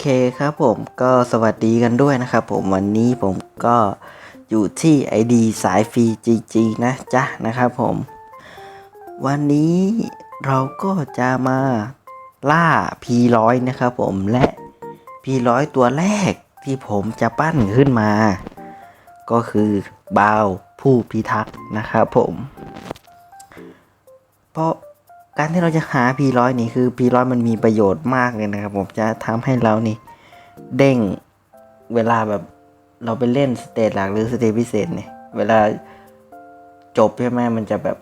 เคครับผมก็สวัสดีกันด้วยนะครับผมวันนี้ผมก็อยู่ที่ ID สายฟรี GG นะจ๊ะนะครับผม วันนี้เราก็จะมาล่า P100 นะครับผมและ P100 ตัวแรกที่ผมจะปั้นขึ้นมา ก็คือบาวผู้พิทักษ์นะครับผม เพราะ การที่เราจะหา P100 นี่คือ P100 มันมีประโยชน์มากเลยนะครับผมจะทำให้เรานี่เด้งเวลาแบบเราไปเล่นสเตจหลักหรือสเตจพิเศษเนี่ยเวลาจบใช่ไหมมันจะแบบ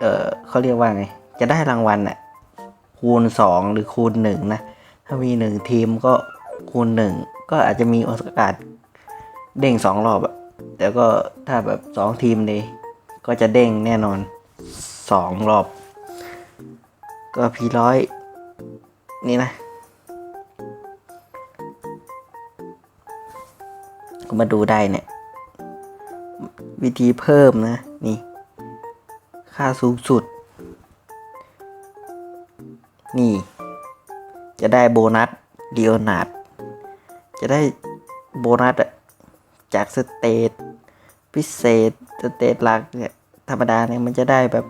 เออเขาเรียกว่าไง จะได้รางวัลอะคูณสองหรือคูณหนึ่งนะ ถ้ามีหนึ่งทีมก็คูณหนึ่งก็อาจจะมีโอกาสเด้งสองรอบอะแต่ก็ถ้าแบบสองทีมเลยก็จะเด้งแน่นอนสองรอบ ก็พีร้อยนี่นะก็มาดูได้เนี่ย วิธีเพิ่มนะ นี่ ค่าสูงสุด นี่ จะได้โบนัสเดียนาดจะได้โบนัสจากสเตตพิเศษ สเตตหลักเนี่ย ธรรมดาเนี่ย มันจะได้แบบ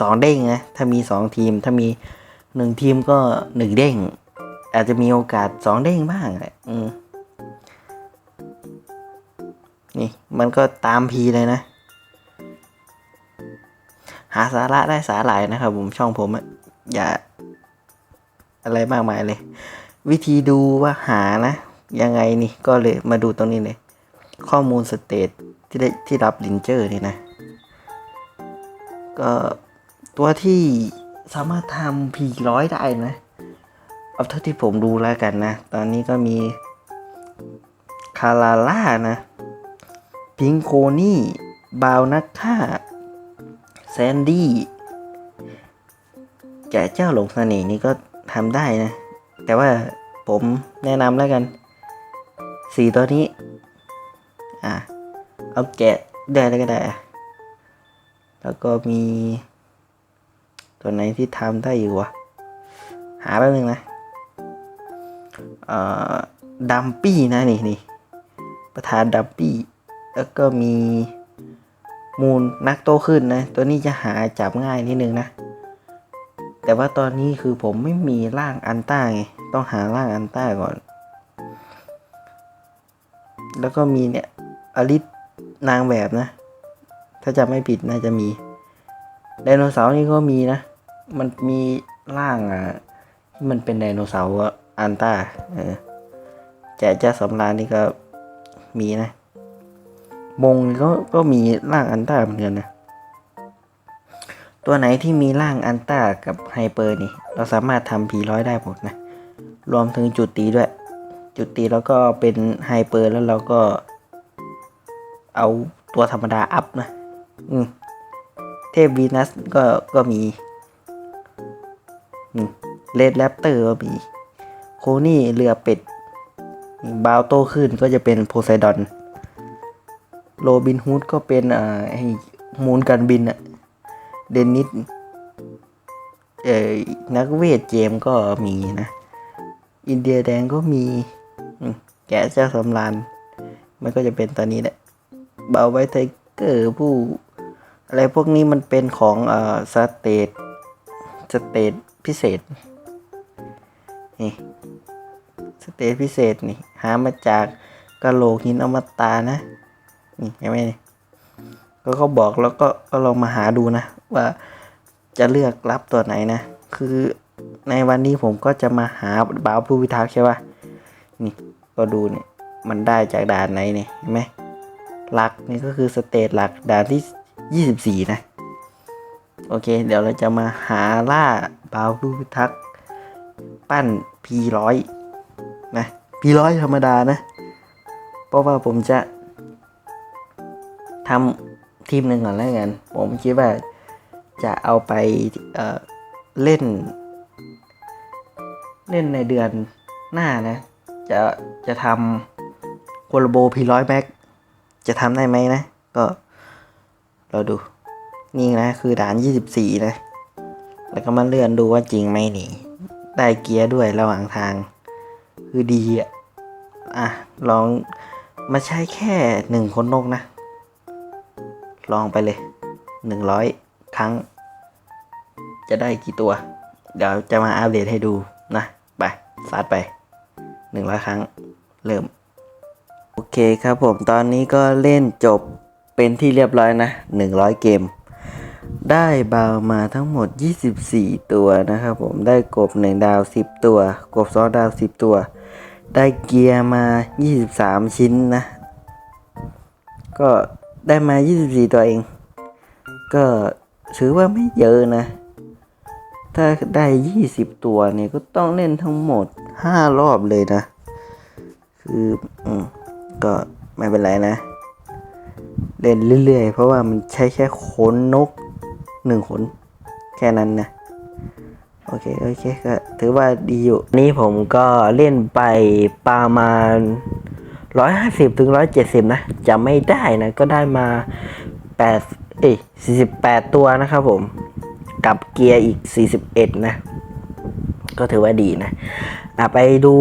สองเด้งนะถ้ามีสองทีม ถ้ามีหนึ่งทีมก็หนึ่งเด้ง อาจจะมีโอกาสสองเด้งบ้างแหละอืมนี่มันก็ตามพีเลยนะ หาสาระได้สาหร่ายนะครับผมช่องผมอะอย่า อะไรมากมายเลย วิธีดูว่าหานะ ยังไงนี่ก็เลยมาดูตรงนี้เลย ข้อมูลสเตตที่ได้ที่รับลินเจอร์นี่นะ ก็ ตัวที่สามารถทำพีร้อยได้นะ เอาเท่าที่ผมดูแล้วกันนะ ตอนนี้ก็มีคาราล่านะ พิงโคนี่ บาวนักฆ่า แซนดี้ แกะเจ้าหลงเสน่ห์นี่ก็ทำได้นะ แต่ว่าผมแนะนำแล้วกันสี่ตัวนี้ อะ เอาแกะได้แล้วก็ได้ แล้วก็มี ตัวไหนที่ทำได้อยู่วะ หาแป๊บนึงนะ เอ่อดัมปี้นะนี่นี่ประธานดัมปี้ แล้วก็มีมูลนักโตขึ้นนะ ตัวนี้จะหาจับง่ายนิดนึงนะ แต่ว่าตอนนี้คือผมไม่มีร่างอันต้าไง ต้องหาร่างอันต้าก่อน แล้วก็มีเนี่ยอลิสนางแบบนะ ถ้าจะไม่ผิดน่าจะมีไดโนเสาร์นี่ก็มีนะ มันมีร่างอะที่มันเป็นไดโนเสาร์อันต้าเออจกจ้าสำราญนี่ก็มีนะมงก็ก็มีร่างอันต้าเหมือนกันนะตัวไหนที่มีร่างอันต้ากับไฮเปอร์นี่ เราสามารถทำพีร้อยได้หมดนะ รวมถึงจุดตีด้วย จุดตีแล้วก็เป็นไฮเปอร์แล้วเราก็เอาตัวธรรมดาอัพนะ อืม เทพวีนัสก็ก็มี เลดแรปเตอร์ก็มีโคนี่เรือเป็ดบาวโตขึ้นก็จะเป็นโพไซดอนโรบินฮูดก็เป็นอ่าไอ้มูนกันบินอะเดนนิสเอ่อนักเวทเจมก็มีนะ อินเดียแดงก็มีแกะเจ้าสำรานมันก็จะเป็นตอนนี้แหละบาวไวไทเกอร์ผู้ อะไรพวกนี้มันเป็นของเอ่อสเตทสเตทพิเศษ นี่สเตทพิเศษนี่ หามาจากกะโหลกหินอมตะนะ นี่เห็นไหมนี่ก็เขาบอกแล้วก็ก็ลองมาหาดูนะ ว่าจะเลือกรับตัวไหนนะ คือในวันนี้ผมก็จะมาหาบาวผู้พิทักษ์ใช่ป่ะนี่ก็ดูเนี่ยมันได้จากด่านไหนเนี่ยเห็นไหมหลักนี่ก็คือสเตทหลักด่านที่ยี่สิบสี่นะ โอเค เดี๋ยวเราจะมาหาล่าบาวผู้พิทักษ์ ปั้น P100 นะ P100 ธรรมดานะ เพราะว่าผมจะทำทีมหนึ่งก่อนแล้วกัน ผมคิดว่าจะเอาไปเเล่น เล่นในเดือนหน้านะ จะจะทำโคลโบพีร้อยแม็กจะทำได้ไหมนะ ก็เราดู นี่นะ คือด่าน 24 นะ แล้วก็มาเลื่อนดูว่าจริงไหมนี่ ได้เกียร์ด้วยระหว่างทาง คือดีอะอะลองมาใช้แค่หนึ่งคนนกนะ ลองไปเลยหนึ่งร้อยครั้ง จะได้กี่ตัว เดี๋ยวจะมาอัปเดตให้ดูนะ ไปซัดไปหนึ่งร้อยครั้ง เริ่ม โอเคครับผมตอนนี้ก็เล่นจบเป็นที่เรียบร้อยนะ100เกม ได้บาวมาทั้งหมด 24 ตัวนะครับผมได้กบ 1 ดาว 10 ตัว กบ2ดาว 10 ตัว ได้เกียร์มา 23 ชิ้นนะ ก็ได้มา 24 ตัวเอง ก็ถือว่าไม่เยอะนะ ถ้าได้ 20 ตัวเนี่ยก็ต้องเล่นทั้งหมด 5 รอบเลยนะ คืออืมก็ไม่เป็นไรนะ เล่นเรื่อยๆ เพราะว่ามันใช้แค่ขนนก หนึ่งขนแค่นั้นนะโอเคโอเคก็ถือว่าดีอยู่นี่ผมก็เล่นไปประมาณ150ถึง170นะจะไม่ได้นะ ก็ได้มา8เอ้ย48ตัวนะครับผม กับเกียร์อีก41นะ ก็ถือว่าดีนะ อะไปดู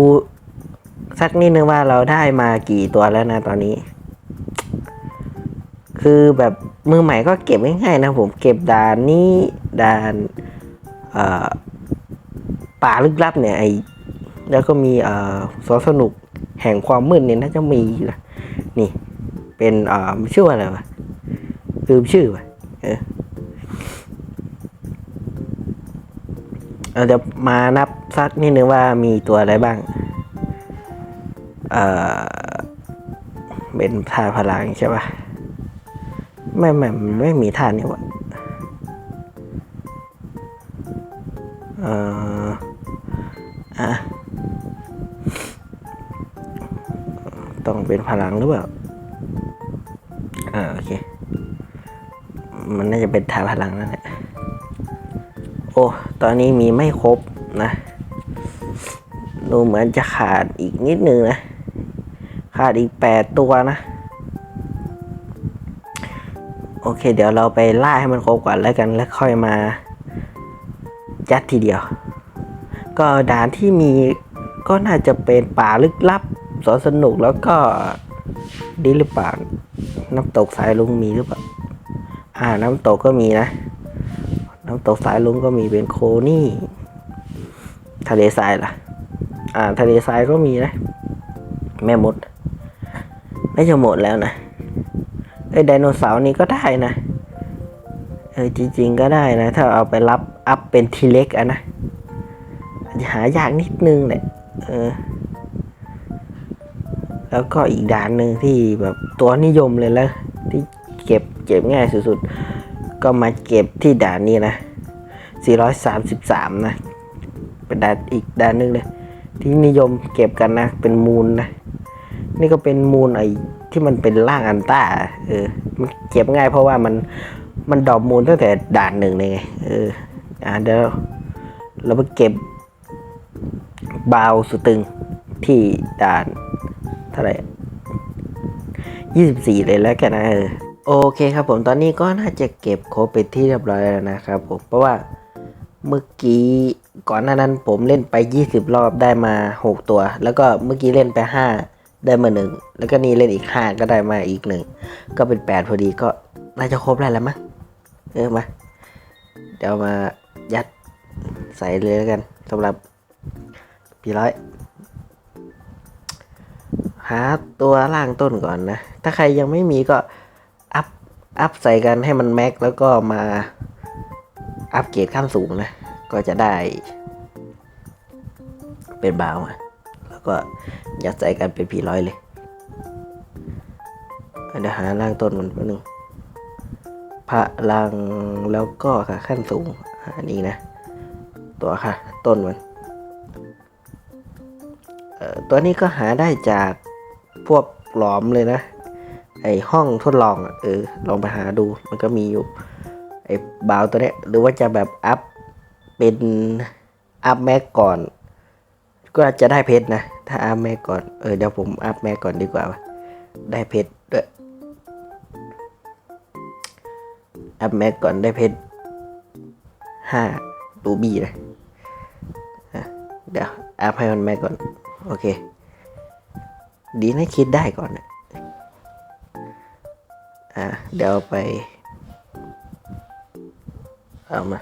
สักนิดนึงว่าเราได้มากี่ตัวแล้วนะตอนนี้ คือแบบมือใหม่ก็เก็บง่ายๆนะผมเก็บด่านนี้ด่านป่าลึกลับเนี่ยไอแล้วก็มีเอ่อสวนสนุกแห่งความมืดเนี่ยน่าจะมีนะนี่ เป็นเอ่อชื่อว่าอะไรวะลืมชื่อวะเออเราจะมานับสักนิดนึงว่ามีตัวอะไรบ้าง เอ่อเป็นท่าพลังใช่ปะ ไม่ไม่มันไม่มีท่านี่วะเอ่ออะต้องเป็นพลังหรือเปล่า อ่าโอเค มันน่าจะเป็นท่าพลังนั่นแหละ โอ้ ตอนนี้มีไม่ครบนะ ดูเหมือนจะขาดอีกนิดนึงนะ ขาดอีกแปดตัวนะ โอเค เดี๋ยวเราไปล่าให้มันครบก่อนแล้วกันแล้วค่อยมายัดทีเดียว ก็ด่านที่มีก็น่าจะเป็นป่าลึกลับสวนสนุกแล้วก็ดีหรือเปล่าน้ำตกสายลุงมีหรือเปล่าอ่าน้ำตกก็มีนะ น้ำตกสายลุงก็มีเป็นโคนี่ ทะเลทรายล่ะ อ่า ทะเลทรายก็มีนะ แม่มดน่าจะหมดแล้วนะ ไอ้ยไดโนเสาร์นี้ก็ได้นะ เออจริง ๆ ก็ได้นะ ถ้าเอาไปรับอัพเป็นทีเล็กอะนะจะหายากนิดนึงแหละเออ แล้วก็อีกด่านหนึ่งที่แบบตัวนิยมเลยแล้วที่เก็บเก็บง่ายสุดๆ ก็มาเก็บที่ด่านนี้นะ 433 นะ เป็นด่านอีกด่านหนึงเลย ที่นิยมเก็บกันนะ เป็นมูลนะ นี่ก็เป็นมูลไอ ที่มันเป็นร่างอันต้าเออ มันเก็บง่ายเพราะว่ามันมันดอปมูลตั้งแต่ด่านหนึ่งเลยไงเออ อ่าเดี๋ยวเราไปเก็บบาวสุดตึงที่ด่านเท่าไหร่ยี่สิบสี่เลยแล้วกันนะเออโอเคครับผมตอนนี้ก็น่าจะเก็บครบเป็นที่เรียบร้อยแล้วนะครับผมเพราะว่าเมื่อกี้ก่อนหน้านั้นผมเล่นไป 20 รอบได้มา 6 ตัว แล้วก็เมื่อกี้เล่นไป 5 ได้มาหนึ่งแล้วก็นี่เล่นอีก5ก็ได้มาอีกหนึ่งก็เป็น8พอดีก็น่าจะครบแล้วแหล้วมั้งเออมาเดี๋ยวมายัดใส่เลยแล้วกันสำหรับปีร้อยหาตัวล่างต้นก่อนนะ ถ้าใครยังไม่มีก็อัพอัพใส่กันให้มันแม็กแล้วก็มาอัพเกรดขั้นสูงนะ ก็จะได้เป็นบาวอะ ก็ยัดใส่กันเป็นพีร้อยเลยเดี๋ยวหาล่างต้นมันแป๊บนึงพระลังแล้วก็ค่ะขั้นสูงอันนี้นะ ตัวค่ะ ต้นมันเอ่อตัวนี้ก็หาได้จากพวกหลอมเลยนะ ไอห้องทดลองเออลองไปหาดูมันก็มีอยู่ไอ้บาวตัวเนี้ยหรือว่าจะแบบอัพเป็นอัพแม็กก่อน ก็จะได้เพชรนะ ถ้าอัพแม็กก่อน เออเดี๋ยวผมอัพแม็กก่อนดีกว่า ได้เพชรด้วยอัพแม็กก่อนได้เพชรห้ารูบี้นะเดี๋ยวอัพให้มันแม็กก่อน โอเค ดีนะคิดได้ก่อนนะอะเดี๋ยวไป เอามา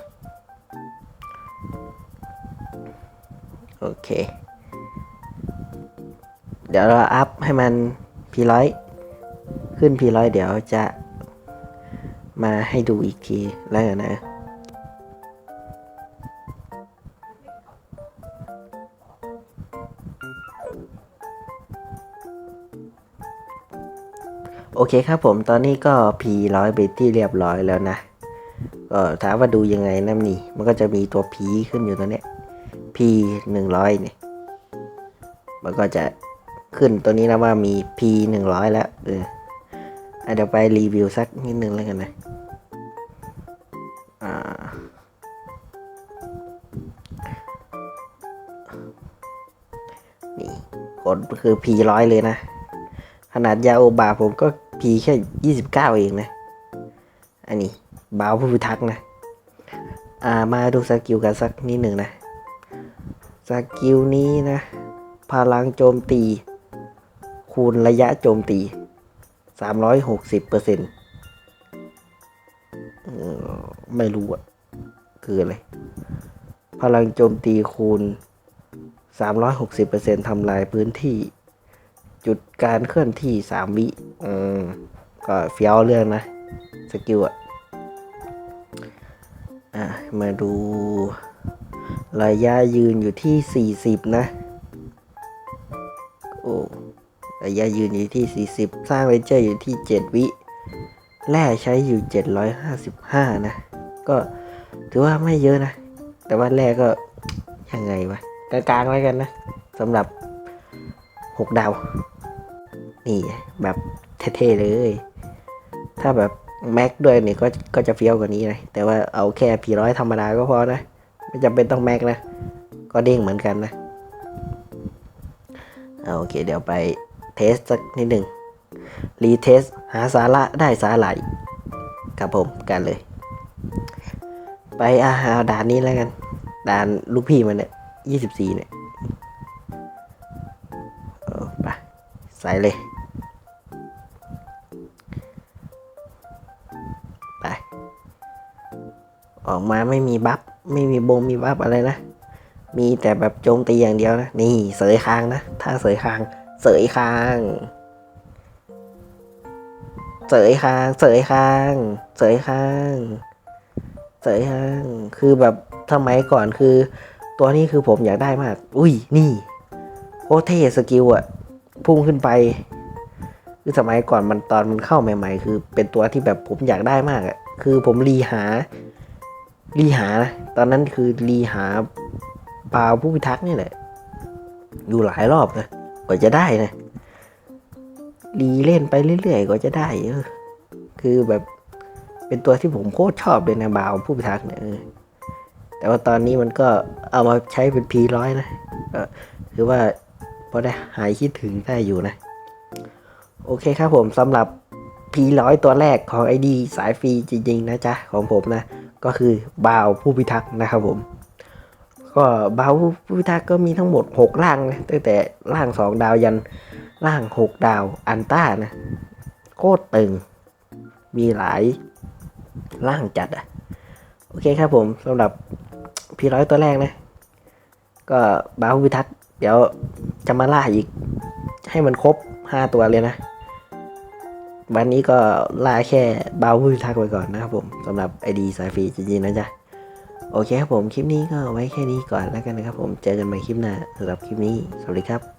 เค เดี๋ยวเราอัพให้มันพีร้อยขึ้นพีร้อยเดี๋ยวจะมาให้ดูอีกทีแล้วกันนะโอเคครับผมตอนนี้ก็ P ร้อยไปที่เรียบร้อยแล้วนะก็ถามว่าดูยังไงนั่นนี่ มันก็จะมีตัว P ขึ้นอยู่ตรงเนี้ย หนึ่งร้อยเนี่ย มันก็จะขึ้นตัวนี้นะว่ามี P หนึ่งร้อยแล้ว เออเดี๋ยวไปรีวิวสักนิดนึงแล้วกันนะ อ่า นี่ กดคือ P ร้อยเลยนะ ขนาดยาโอบาผมก็ P แค่ยี่สิบเก้าเองนะ อันนี้ บาวผู้พิทักษ์นะ อ่า มาดูสกิลกันสักนิดหนึ่งนะ กิลนี้นะ พลังโจมตี คูณระยะโจมตี 360เปอร์เซ็นต์ไม่รู้อะคืออะไร พลังโจมตีคูณ 360เปอร์เซ็นต์ทำลายพื้นที่ จุดการเคลื่อนที่ 3 วิอืมก็เฟี้ยวเรื่องนะ สกิลอะอะ มาดู ระยะยืนอยู่ที่ 40 นะ โอ้ ระยะยืนอยู่ที่ 40 สร้างเวนเจอร์อยู่ที่ 7 วิแร่ใช้อยู่ 755 นะ ก็ถือว่าไม่เยอะนะ แต่ว่าแร่ก็ยังไงวะกลางๆไว้กันนะสำหรับ 6 ดาว นี่แบบเท่ๆเลย ถ้าแบบแม็กด้วยนี่ก็ก็จะเฟี้ยวกว่านี้นะ แต่ว่าเอาแค่พีร้อยธรรมดาก็พอนะ ไม่จำเป็นต้องแม็กนะ ก็เด้งเหมือนกันนะเอาโอเค เดี๋ยวไปเทสสักนิดหนึ่งรีเทสหาสาระได้สาหร่ายครับผมกันเลย ไปอาหาด่านนี้แล้วกัน ด่านลูกพี่มันเนี่ยยี่สิบสี่เนี่ยเออไปใส่เลยไปออกมาไม่มีบัฟ ไม่มีบงมีบัฟอะไรนะ มีแต่แบบโจมตีอย่างเดียวนะ นี่เสยคางนะ ถ้าเสยคาง เสยคาง เสยคาง เสยคาง เสยคาง เสยคาง คือแบบสมัยก่อนคือ ตัวนี้คือผมอยากได้มาก อุ้ย นี่โคตรเทสกิลอะพุ่งขึ้นไปคือสมัยก่อนมันตอนมันเข้าใหม่ ๆ คือเป็นตัวที่แบบผมอยากได้มากอะคือผมรีหา รีหานะตอนนั้นคือรีหาปาวผู้พิทักษ์นี่แหละ อยู่หลายรอบนะกว่าจะได้นะรีเล่นไปเรื่อยๆกว่าจะได้เออคือแบบเป็นตัวที่ผมโคตรชอบเลยนะบาวผู้พิทักษ์เนี่ยแต่ว่าตอนนี้มันก็เอามาใช้เป็นพีร้อยนะก็คือว่าพอได้หายคิดถึงได้อยู่นะ โอเคครับผมสำหรับ P100 ตัวแรกของ ID สายฟรีจริงๆนะจ๊ะ ของผมนะ ก็คือบาวผู้พิทักษ์นะครับผมก็บาวผู้พิทักษ์ก็มีทั้งหมด 6 ร่างนะตั้งแต่ร่าง 2 ดาวยันร่าง 6 ดาวอันต้านะโคตรตึง มีหลายร่างจัดอะโอเคครับผมสำหรับ P100 ตัวแรกนะ ก็บาวผู้พิทักษ์เดี๋ยวจะมาล่าอีกให้มันครบ 5 ตัวเลยนะ วันนี้ก็ล่าแค่บาวผู้ทักไปก่อนนะครับผมสำหรับไอดีสายฟรีจริงๆนะจ๊ะโอเคครับผมคลิปนี้ก็ไว้แค่นี้ก่อนแล้วกันนะครับผมเจอกันใหม่คลิปหน้าสำหรับคลิปนี้สวัสดีครับ